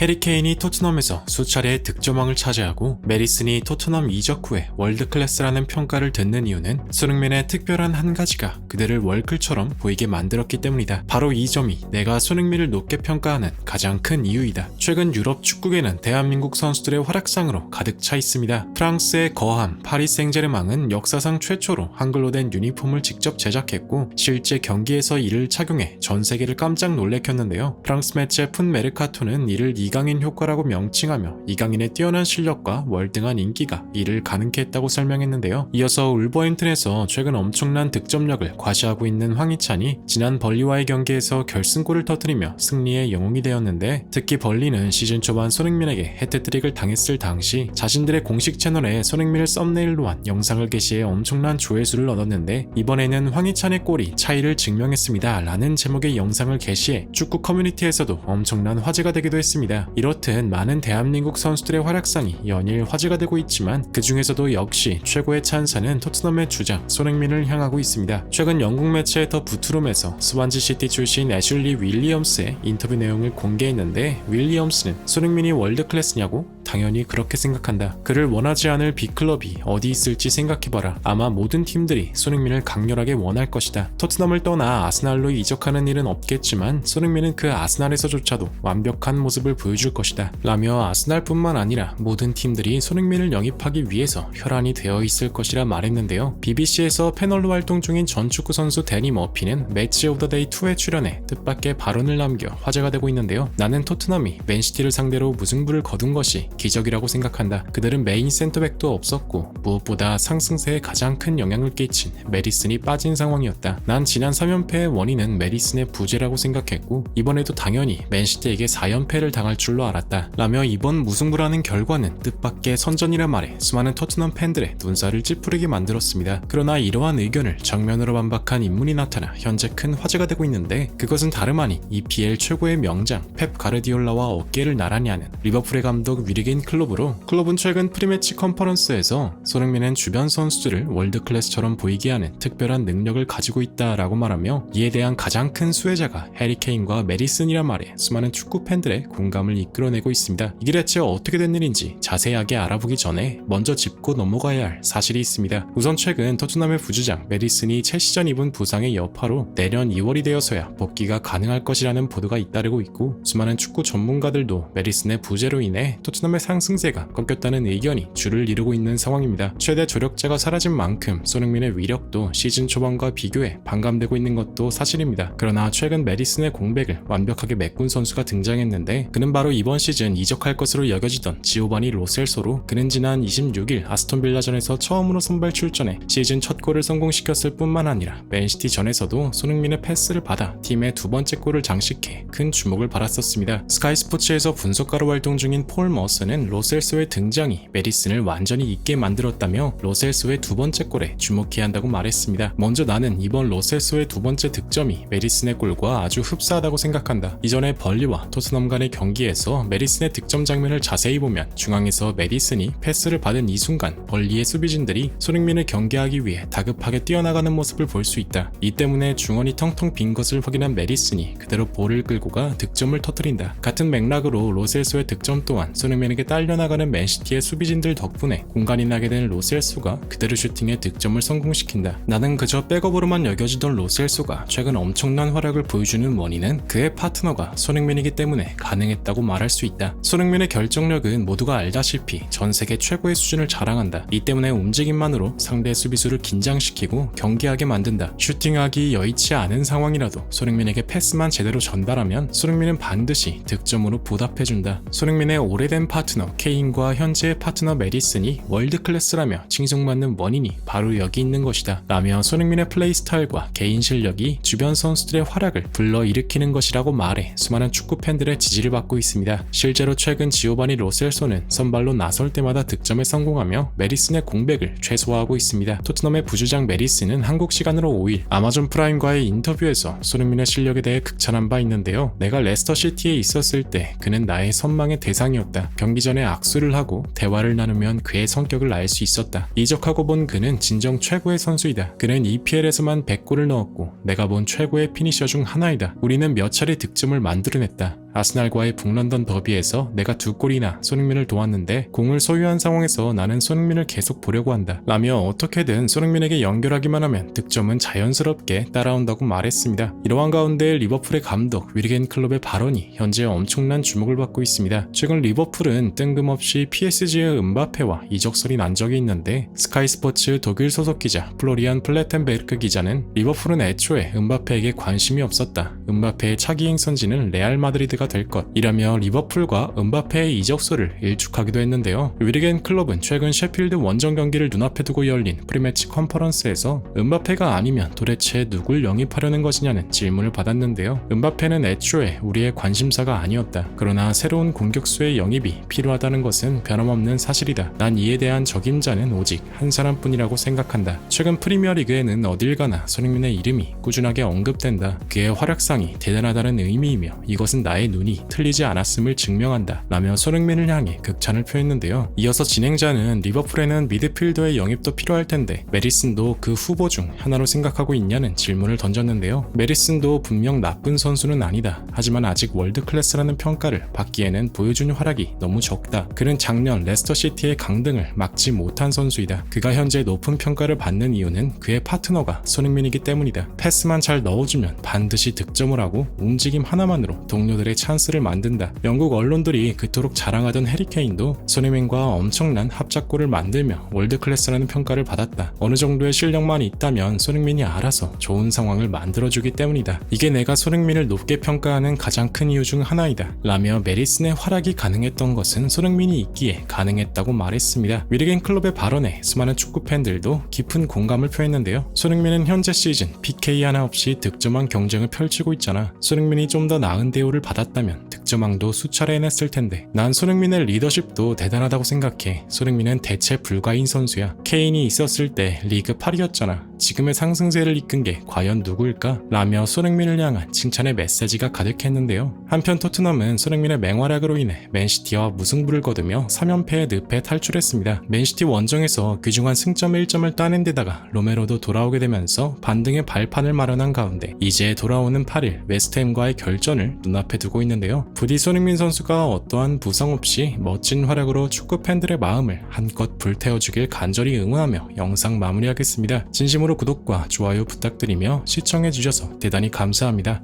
해리케인이 토트넘에서 수차례 득점왕을 차지하고 메리슨이 토트넘 이적 후에 월드클래스라는 평가를 듣는 이유는 손흥민의 특별한 한 가지가 그들을 월클처럼 보이게 만들었기 때문이다. 바로 이 점이 내가 손흥민을 높게 평가하는 가장 큰 이유이다. 최근 유럽 축구계는 대한민국 선수들의 활약상으로 가득 차 있습니다. 프랑스의 거함 파리 생제르맹은 역사상 최초로 한글로 된 유니폼을 직접 제작했고 실제 경기에서 이를 착용해 전 세계를 깜짝 놀래켰는데요. 프랑스 매체 푼 메르카토는 이를 이 강인 효과라고 명칭하며 이강인의 뛰어난 실력과 월등한 인기가 이를 가능케 했다고 설명했는데요. 이어서 울버햄튼에서 최근 엄청난 득점력을 과시하고 있는 황희찬이 지난 벌리와의 경기에서 결승골을 터뜨리며 승리의 영웅이 되었는데 특히 벌리는 시즌 초반 손흥민에게 해트트릭을 당했을 당시 자신들의 공식 채널에 손흥민을 썸네일로 한 영상을 게시해 엄청난 조회수를 얻었는데 이번에는 황희찬의 골이 차이를 증명했습니다 라는 제목의 영상을 게시해 축구 커뮤니티에서도 엄청난 화제가 되기도 했습니다. 이렇듯 많은 대한민국 선수들의 활약상이 연일 화제가 되고 있지만 그 중에서도 역시 최고의 찬사는 토트넘의 주장 손흥민을 향하고 있습니다. 최근 영국 매체 더 부트룸에서 스완지 시티 출신 애슐리 윌리엄스의 인터뷰 내용을 공개했는데 윌리엄스는 손흥민이 월드 클래스냐고? 당연히 그렇게 생각한다. 그를 원하지 않을 빅클럽이 어디 있을지 생각해봐라. 아마 모든 팀들이 손흥민을 강렬하게 원할 것이다. 토트넘을 떠나 아스날로 이적하는 일은 없겠지만 손흥민은 그 아스날에서조차도 완벽한 모습을 보여줄 것이다. 라며 아스날뿐만 아니라 모든 팀들이 손흥민을 영입하기 위해서 혈안이 되어 있을 것이라 말했는데요. BBC에서 패널로 활동 중인 전 축구 선수 데니 머피는 매치 오브 더 데이 2에 출연해 뜻밖의 발언을 남겨 화제가 되고 있는데요. 나는 토트넘이 맨시티를 상대로 무승부를 거둔 것이 기적이라고 생각한다. 그들은 메인 센터백도 없었고 무엇보다 상승세에 가장 큰 영향을 끼친 메리슨이 빠진 상황이었다. 난 지난 3연패의 원인은 메리슨의 부재라고 생각했고 이번에도 당연히 맨시티에게 4연패를 당할 줄로 알았다. 라며 이번 무승부라는 결과는 뜻밖의 선전이라 말해 수많은 토트넘 팬들의 눈살을 찌푸리게 만들었습니다. 그러나 이러한 의견을 정면으로 반박한 인물이 나타나 현재 큰 화제가 되고 있는데 그것은 다름 아닌 EPL 최고의 명장 펩 가르디올라와 어깨를 나란히 하는 리버풀의 감독 위리 긴 클롭으로 클롭은 최근 프리매치 컨퍼런스에서 손흥민은 주변 선수들을 월드클래스처럼 보이게 하는 특별한 능력을 가지고 있다라고 말하며 이에 대한 가장 큰 수혜자가 해리케인과 메리슨이란 말에 수많은 축구 팬들의 공감을 이끌어내고 있습니다. 이게 대체 어떻게 된 일인지 자세하게 알아보기 전에 먼저 짚고 넘어가야 할 사실이 있습니다. 우선 최근 토트넘의 부주장 메리슨이 첼시전 입은 부상의 여파로 내년 2월이 되어서야 복귀가 가능할 것이라는 보도가 잇따르고 있고 수많은 축구 전문가들도 메리슨의 부재로 인해 토트넘의 상승세가 꺾였다는 의견이 줄을 이루고 있는 상황입니다. 최대 조력자가 사라진 만큼 손흥민의 위력도 시즌 초반과 비교해 반감되고 있는 것도 사실입니다. 그러나 최근 메리슨의 공백을 완벽하게 메꾼 선수가 등장했는데 그는 바로 이번 시즌 이적할 것으로 여겨지던 지오바니 로셀소로 그는 지난 26일 아스톤 빌라전에서 처음으로 선발 출전해 시즌 첫 골을 성공시켰을 뿐만 아니라 맨시티 전에서도 손흥민의 패스를 받아 팀의 두 번째 골을 장식해 큰 주목을 받았었습니다. 스카이 스포츠에서 분석가로 활동 중인 폴 머 스는 로셀소의 등장이 메리슨을 완전히 잊게 만들었다며 로셀소의 두 번째 골에 주목해야 한다고 말했습니다. 먼저 나는 이번 로셀소의 두 번째 득점이 메리슨의 골과 아주 흡사하다고 생각한다. 이전에 벌리와 토트넘 간의 경기에서 메리슨의 득점 장면을 자세히 보면 중앙에서 메리슨이 패스를 받은 이 순간 벌리의 수비진들이 손흥민을 경계하기 위해 다급하게 뛰어나가는 모습을 볼 수 있다. 이 때문에 중원이 텅텅 빈 것을 확인한 메리슨이 그대로 볼을 끌고 가 득점을 터뜨린다. 같은 맥락으로 로셀소의 득점 또한 손흥민에게 딸려나가는 맨시티의 수비진들 덕분에 공간이 나게 된 로셀소가 그대로 슈팅에 득점을 성공시킨다. 나는 그저 백업으로만 여겨지던 로셀소가 최근 엄청난 활약을 보여주는 원인은 그의 파트너가 손흥민이기 때문에 가능했다고 말할 수 있다. 손흥민의 결정력은 모두가 알다시피 전 세계 최고의 수준을 자랑한다. 이 때문에 움직임만으로 상대 수비수를 긴장시키고 경계하게 만든다. 슈팅하기 여의치 않은 상황이라도 손흥민에게 패스만 제대로 전달하면 손흥민은 반드시 득점으로 보답해준다. 손흥민의 오래된 파트 너 케인과 현재의 파트너 메리슨이 월드 클래스라며 칭송받는 원인이 바로 여기 있는 것이다. 라며 손흥민의 플레이 스타일과 개인 실력이 주변 선수들의 활약을 불러일으키는 것이라고 말해 수많은 축구 팬들의 지지를 받고 있습니다. 실제로 최근 지오바니 로셀소는 선발로 나설 때마다 득점에 성공하며 메리슨의 공백을 최소화하고 있습니다. 토트넘의 부주장 메리슨은 한국 시간으로 5일 아마존 프라임과의 인터뷰에서 손흥민의 실력에 대해 극찬한 바 있는데요. 내가 레스터 시티에 있었을 때 그는 나의 선망의 대상이었다. 경기 전에 악수를 하고 대화를 나누면 그의 성격을 알 수 있었다. 이적하고 본 그는 진정 최고의 선수이다. 그는 EPL에서만 100골을 넣었고 내가 본 최고의 피니셔 중 하나이다. 우리는 몇 차례 득점을 만들어냈다. 아스날과의 북런던 더비에서 내가 두 골이나 손흥민을 도왔는데 공을 소유한 상황에서 나는 손흥민을 계속 보려고 한다. 라며 어떻게든 손흥민에게 연결하기만 하면 득점은 자연스럽게 따라온다고 말했습니다. 이러한 가운데 리버풀의 감독 위리겐 클럽의 발언이 현재 엄청난 주목을 받고 있습니다. 최근 리버풀은 뜬금없이 PSG의 은바페와 이적설이 난 적이 있는데 스카이 스포츠 독일 소속 기자 플로리안 플레텐베르크 기자는 리버풀은 애초에 은바페에게 관심이 없었다. 은바페의 차기 행선지는 레알 마드리드 가 될 것. 이라며 리버풀과 은바페의 이적설을 일축하기도 했는데요. 위리겐 클럽은 최근 셰필드 원정 경기를 눈앞에 두고 열린 프리매치 컨퍼런스에서 은바페가 아니면 도대체 누굴 영입하려는 것이냐는 질문을 받았는데요. 은바페는 애초에 우리의 관심사가 아니었다. 그러나 새로운 공격수의 영입이 필요하다는 것은 변함없는 사실이다. 난 이에 대한 적임자는 오직 한 사람뿐이라고 생각한다. 최근 프리미어리그에는 어딜 가나 손흥민의 이름이 꾸준하게 언급된다. 그의 활약상이 대단하다는 의미이며 이것은 나의 눈이 틀리지 않았음을 증명한다. 라며 손흥민을 향해 극찬을 표했는데요. 이어서 진행자는 리버풀에는 미드필더의 영입도 필요할 텐데 메리슨도 그 후보 중 하나로 생각하고 있냐는 질문을 던졌는데요. 메리슨도 분명 나쁜 선수는 아니다. 하지만 아직 월드 클래스라는 평가를 받기에는 보여준 활약이 너무 적다. 그는 작년 레스터 시티의 강등을 막지 못한 선수이다. 그가 현재 높은 평가를 받는 이유는 그의 파트너가 손흥민이기 때문이다. 패스만 잘 넣어주면 반드시 득점을 하고 움직임 하나만으로 동료들의 찬스를 만든다. 영국 언론들이 그토록 자랑하던 해리케인도 손흥민과 엄청난 합작골을 만들며 월드 클래스라는 평가를 받았다. 어느 정도의 실력만 있다면 손흥민이 알아서 좋은 상황을 만들어주기 때문이다. 이게 내가 손흥민을 높게 평가하는 가장 큰 이유 중 하나이다. 라며 메리슨의 활약이 가능했던 것은 손흥민이 있기에 가능했다고 말했습니다. 위리겐 클럽의 발언에 수많은 축구 팬들도 깊은 공감을 표했는데요. 손흥민은 현재 시즌 PK 하나 없이 득점한 경쟁을 펼치고 있잖아. 손흥민이 좀 더 나은 대우를 받 았다면 득점왕도 수차례 해냈을 텐데 난 손흥민의 리더십도 대단하다고 생각해. 손흥민은 대체 불가인 선수야. 케인이 있었을 때 리그 8위였잖아. 지금의 상승세를 이끈 게 과연 누구일까? 라며 손흥민을 향한 칭찬의 메시지가 가득했는데요. 한편 토트넘은 손흥민의 맹활약으로 인해 맨시티와 무승부를 거두며 3연패의 늪에 탈출했습니다. 맨시티 원정에서 귀중한 승점 1점을 따낸 데다가 로메로도 돌아오게 되면서 반등의 발판을 마련한 가운데 이제 돌아오는 8일 웨스트햄과의 결전을 눈앞에 두고 있는데요. 부디 손흥민 선수가 어떠한 부상 없이 멋진 활약으로 축구 팬들의 마음을 한껏 불태워주길 간절히 응원하며 영상 마무리하겠습니다. 진심으로 구독과 좋아요 부탁드리며 시청해주셔서 대단히 감사합니다.